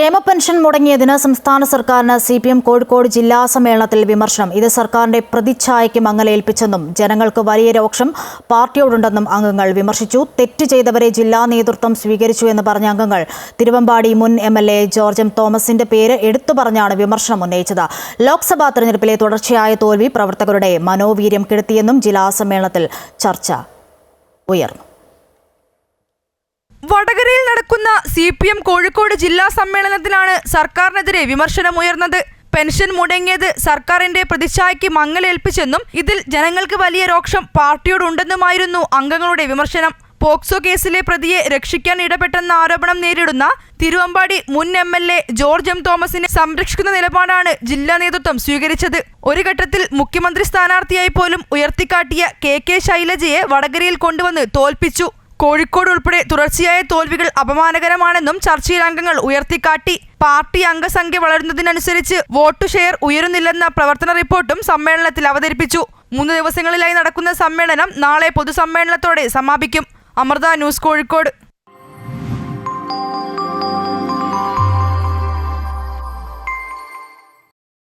ക്ഷേമ പെൻഷൻ മുടങ്ങിയതിന് സംസ്ഥാന സർക്കാരിന് സി പി എം കോഴിക്കോട് ജില്ലാ സമ്മേളനത്തിൽ വിമർശനം. ഇത് സർക്കാരിന്റെ പ്രതിച്ഛായയ്ക്ക് മങ്ങലേൽപ്പിച്ചെന്നും ജനങ്ങൾക്ക് വലിയ രോക്ഷം പാർട്ടിയോടുണ്ടെന്നും അംഗങ്ങൾ വിമർശിച്ചു. തെറ്റ് ചെയ്തവരെ ജില്ലാ നേതൃത്വം സ്വീകരിച്ചു എന്ന് പറഞ്ഞ അംഗങ്ങൾ തിരുവമ്പാടി മുൻ M L A George M തോമസിന്റെ പേര് എടുത്തു പറഞ്ഞാണ് വിമർശനം ഉന്നയിച്ചത്. ലോക്സഭാ തെരഞ്ഞെടുപ്പിലെ തുടർച്ചയായ തോൽവി പ്രവർത്തകരുടെ മനോവീര്യം കെടുത്തിയെന്നും ജില്ലാ സമ്മേളനത്തിൽ ചർച്ച ഉയർന്നു. വടകരയിൽ നടക്കുന്ന സി പി എം കോഴിക്കോട് ജില്ലാ സമ്മേളനത്തിലാണ് സർക്കാരിനെതിരെ വിമർശനമുയർന്നത് പെൻഷൻ മുടങ്ങിയത് സർക്കാരിന്റെ പ്രതിച്ഛായയ്ക്ക് മങ്ങലേൽപ്പിച്ചെന്നും ഇതിൽ ജനങ്ങൾക്ക് വലിയ രോക്ഷം പാർട്ടിയോടുണ്ടെന്നുമായിരുന്നു അംഗങ്ങളുടെ വിമർശനം. പോക്സോ കേസിലെ പ്രതിയെ രക്ഷിക്കാൻ ഇടപെട്ടെന്ന ആരോപണം നേരിടുന്ന തിരുവമ്പാടി മുൻ M L A George M തോമസിനെ സംരക്ഷിക്കുന്ന നിലപാടാണ് ജില്ലാ നേതൃത്വം സ്വീകരിച്ചത്. ഒരു ഘട്ടത്തിൽ മുഖ്യമന്ത്രി സ്ഥാനാർത്ഥിയായി പോലും ഉയർത്തിക്കാട്ടിയ കെ കെ ശൈലജയെ വടകരയിൽ കൊണ്ടുവന്ന് തോൽപ്പിച്ചു. കോഴിക്കോട് ഉൾപ്പെടെ തുടർച്ചയായ തോൽവികൾ അപമാനകരമാണെന്നും ചർച്ചയിൽ അംഗങ്ങൾ ഉയർത്തിക്കാട്ടി. പാർട്ടി അംഗസംഖ്യ വളരുന്നതിനനുസരിച്ച് വോട്ട് ഷെയർ ഉയരുന്നില്ലെന്ന പ്രവർത്തന റിപ്പോർട്ടും സമ്മേളനത്തിൽ അവതരിപ്പിച്ചു. മൂന്ന് ദിവസങ്ങളിലായി നടക്കുന്ന സമ്മേളനം നാളെ പൊതുസമ്മേളനത്തോടെ സമാപിക്കും. അമൃത ന്യൂസ് കോഴിക്കോട്.